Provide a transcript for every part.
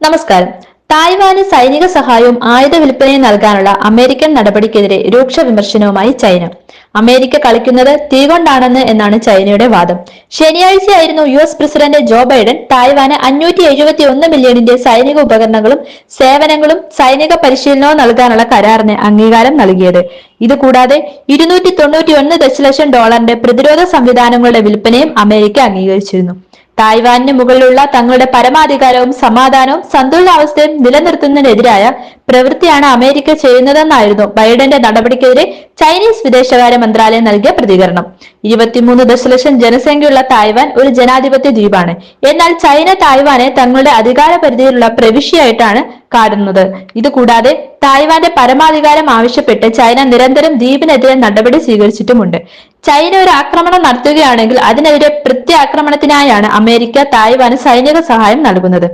നമസ്കാരം. തായ്വാന് സൈനിക സഹായവും ആയുധ വിൽപ്പനയും നൽകാനുള്ള അമേരിക്കൻ നടപടിക്കെതിരെ രൂക്ഷ വിമർശനവുമായി ചൈന. അമേരിക്ക കളിക്കുന്നത് തീകൊണ്ടാണെന്ന് എന്നാണ് ചൈനയുടെ വാദം. ശനിയാഴ്ചയായിരുന്നു U S president Joe Biden Taiwan അഞ്ഞൂറ്റി എഴുപത്തി ഒന്ന് മില്യണിന്റെ സൈനിക ഉപകരണങ്ങളും സേവനങ്ങളും സൈനിക പരിശീലനവും നൽകാനുള്ള കരാറിന് അംഗീകാരം നൽകിയത്. ഇതുകൂടാതെ ഇരുന്നൂറ്റി തൊണ്ണൂറ്റി ഒന്ന് ദശലക്ഷം ഡോളറിന്റെ പ്രതിരോധ സംവിധാനങ്ങളുടെ വിൽപ്പനയും അമേരിക്ക അംഗീകരിച്ചിരുന്നു. തായ്വാനിന് മുകളിലുള്ള തങ്ങളുടെ പരമാധികാരവും സമാധാനവും സന്തുലിതാവസ്ഥയും നിലനിർത്തുന്നതിനെതിരായ പ്രവൃത്തിയാണ് അമേരിക്ക ചെയ്യുന്നതെന്നായിരുന്നു ബൈഡന്റെ നടപടിക്കെതിരെ ചൈനീസ് വിദേശകാര്യ മന്ത്രാലയം നൽകിയ പ്രതികരണം. ഇരുപത്തിമൂന്ന് ദശലക്ഷം ജനസംഖ്യയുള്ള തായ്വാൻ ഒരു ജനാധിപത്യ ദ്വീപാണ്. എന്നാൽ ചൈന തായ്വാനെ തങ്ങളുടെ അധികാര പരിധിയിലുള്ള പ്രവിശ്യയായിട്ടാണ് കാണുന്നത്. ഇതുകൂടാതെ തായ്വാന്റെ പരമാധികാരം ആവശ്യപ്പെട്ട് ചൈന നിരന്തരം ദ്വീപിനെതിരെ നടപടി സ്വീകരിച്ചിട്ടുമുണ്ട്. ചൈന ഒരു ആക്രമണം നടത്തുകയാണെങ്കിൽ അതിനെതിരെ പ്രത്യാക്രമണത്തിനായാണ് അമേരിക്ക തായ്വാന് സൈനിക സഹായം നൽകുന്നത്.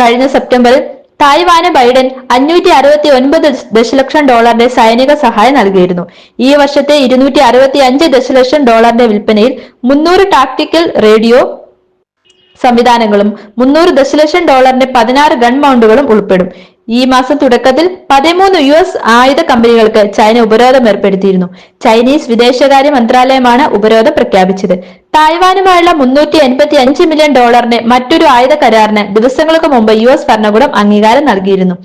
കഴിഞ്ഞ സെപ്റ്റംബറിൽ തായ്വാന് ബൈഡൻ അഞ്ഞൂറ്റി അറുപത്തി ഒൻപത് ദശലക്ഷം ഡോളറിന്റെ സൈനിക സഹായം നൽകിയിരുന്നു. ഈ വർഷത്തെ ഇരുന്നൂറ്റി അറുപത്തി അഞ്ച് ദശലക്ഷം ഡോളറിന്റെ വിൽപ്പനയിൽ മുന്നൂറ് ടാക്ടിക്കൽ റേഡിയോ സംവിധാനങ്ങളും മുന്നൂറ് ദശലക്ഷം ഡോളറിന്റെ പതിനാറ് ഗൺ മൗണ്ടുകളും ഉൾപ്പെടും. ഈ മാസം തുടക്കത്തിൽ പതിമൂന്ന് യു എസ് ആയുധ കമ്പനികൾക്ക് ചൈന ഉപരോധം ഏർപ്പെടുത്തിയിരുന്നു. ചൈനീസ് വിദേശകാര്യ മന്ത്രാലയമാണ് ഉപരോധം പ്രഖ്യാപിച്ചത്. തായ്വാനുമായുള്ള മുന്നൂറ്റി എൺപത്തി അഞ്ച് മില്യൺ ഡോളറിന്റെ മറ്റൊരു ആയുധ കരാറിന് ദിവസങ്ങൾക്ക് മുമ്പ് യു എസ് ഭരണകൂടം അംഗീകാരം നൽകിയിരുന്നു.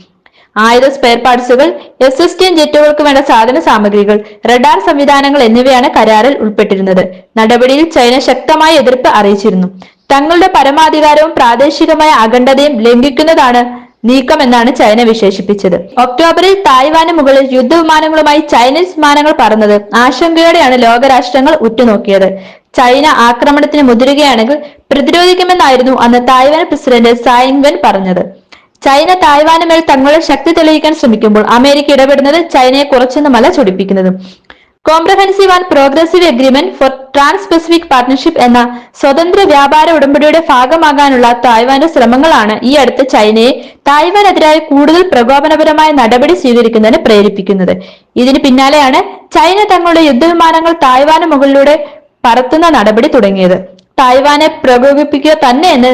ആയുധ സ്പെയർ പാർട്സുകൾ എസ് എസ് ടി എൻ ജെറ്റുകൾക്ക് വേണ്ട സാധന സാമഗ്രികൾ റഡാർ സംവിധാനങ്ങൾ എന്നിവയാണ് കരാറിൽ ഉൾപ്പെട്ടിരുന്നത്. നടപടിയിൽ ചൈന ശക്തമായ എതിർപ്പ് അറിയിച്ചിരുന്നു. തങ്ങളുടെ പരമാധികാരവും പ്രാദേശികമായ അഖണ്ഡതയും ലംഘിക്കുന്നതാണ് നീക്കമെന്നാണ് ചൈന വിശേഷിപ്പിച്ചത്. ഒക്ടോബറിൽ തായ്വാന് മുകളിൽ യുദ്ധവിമാനങ്ങളുമായി ചൈനീസ് വിമാനങ്ങൾ പറന്നത് ആശങ്കയോടെയാണ് ലോകരാഷ്ട്രങ്ങൾ ഉറ്റുനോക്കിയത്. ചൈന ആക്രമണത്തിന് മുതിരുകയാണെങ്കിൽ പ്രതിരോധിക്കുമെന്നായിരുന്നു അന്ന് തായ്വാൻ പ്രസിഡന്റ് സായിങ്വൻ പറഞ്ഞത്. ചൈന തായ്വാന് മേൽ തങ്ങളുടെ ശക്തി തെളിയിക്കാൻ ശ്രമിക്കുമ്പോൾ അമേരിക്ക ഇടപെടുന്നത് ചൈനയെ കുറച്ചൊന്നുമല്ല ചൊടിപ്പിക്കുന്നത്. Comprehensive and progressive agreement for trans pacific partnership എന്ന സ്വതന്ത്ര വ്യാപാര ഉടമ്പടിയുടെ ഭാഗമാകാനുള്ള തായ്വാന്റെ ശ്രമങ്ങളാണ് ഈ അടുത്ത് ചൈനയെ തായ്വാനെതിരായ കൂടുതൽ പ്രകോപനപരമായ നടപടി സ്വീകരിക്കുന്നതിന് പ്രേരിപ്പിക്കുന്നത്. ഇതിന് പിന്നാലെയാണ് ചൈന തങ്ങളുടെ യുദ്ധവിമാനങ്ങൾ തായ്വാന് മുകളിലൂടെ പറത്തുന്ന നടപടി തുടങ്ങിയത്. തായ്വാനെ പ്രകോപിപ്പിക്കുക തന്നെയെന്ന്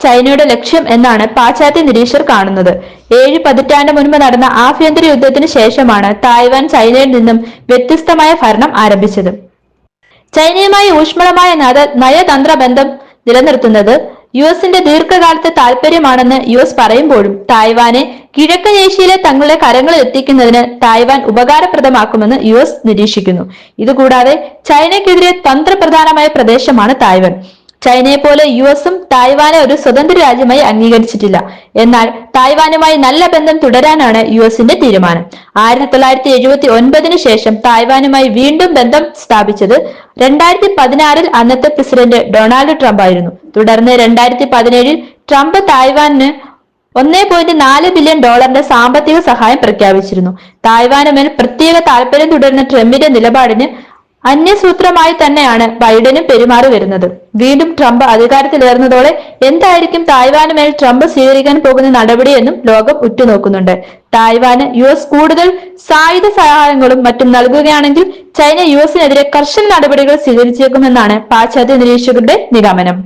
ചൈനയുടെ ലക്ഷ്യം എന്നാണ് പാശ്ചാത്യ നിരീക്ഷകർ കാണുന്നത്. ഏഴ് പതിറ്റാണ്ട് മുൻപ് നടന്ന ആഭ്യന്തര യുദ്ധത്തിന് ശേഷമാണ് തായ്വാൻ ചൈനയിൽ നിന്നും വ്യത്യസ്തമായ ഭരണം ആരംഭിച്ചത്. ചൈനയുമായി ഊഷ്മളമായ നയ- നയതന്ത്ര ബന്ധം നിലനിർത്തുന്നത് യു എസിന്റെ ദീർഘകാലത്തെ താല്പര്യമാണെന്ന് യു എസ് പറയുമ്പോഴും തായ്വാനെ കിഴക്കൻ ഏഷ്യയിലെ തങ്ങളുടെ കരങ്ങളിൽ എത്തിക്കുന്നതിന് തായ്വാൻ ഉപകാരപ്രദമാക്കുമെന്ന് യു എസ് നിരീക്ഷിക്കുന്നു. ഇതുകൂടാതെ ചൈനയ്ക്കെതിരെ തന്ത്രപ്രധാനമായ പ്രദേശമാണ് തായ്വാൻ. ചൈനയെ പോലെ യു എസും തായ്വാനെ ഒരു സ്വതന്ത്ര രാജ്യമായി അംഗീകരിച്ചിട്ടില്ല. എന്നാൽ തായ്വാനുമായി നല്ല ബന്ധം തുടരാനാണ് യു എസിന്റെ തീരുമാനം. ആയിരത്തി തൊള്ളായിരത്തി എഴുപത്തി ഒൻപതിനു ശേഷം തായ്വാനുമായി വീണ്ടും ബന്ധം സ്ഥാപിച്ചത് രണ്ടായിരത്തി പതിനാറിൽ അന്നത്തെ പ്രസിഡന്റ് ഡൊണാൾഡ് ട്രംപ് ആയിരുന്നു തുടർന്ന് രണ്ടായിരത്തി പതിനേഴിൽ ട്രംപ് തായ്വാന് ഒന്നേ പോയിന്റ് നാല് ബില്യൺ ഡോളറിന്റെ സാമ്പത്തിക സഹായം പ്രഖ്യാപിച്ചിരുന്നു. തായ്വാനുമേൽ പ്രത്യേക താല്പര്യം തുടരുന്ന ട്രംപിന്റെ നിലപാടിന് അന്യസൂത്രമായി തന്നെയാണ് ബൈഡനും പെരുമാറി വരുന്നത്. വീണ്ടും ട്രംപ് അധികാരത്തിലേറുന്നതോടെ എന്തായിരിക്കും തായ്വാന് മേൽ ട്രംപ് സ്വീകരിക്കാൻ പോകുന്ന നടപടിയെന്നും ലോകം ഉറ്റുനോക്കുന്നുണ്ട്. തായ്വാന് യു എസ് കൂടുതൽ സായുധ സഹായങ്ങളും മറ്റും നൽകുകയാണെങ്കിൽ ചൈന യു എസിനെതിരെ കർശന നടപടികൾ സ്വീകരിച്ചേക്കുമെന്നാണ് പാശ്ചാത്യ നിരീക്ഷകരുടെ നിഗമനം.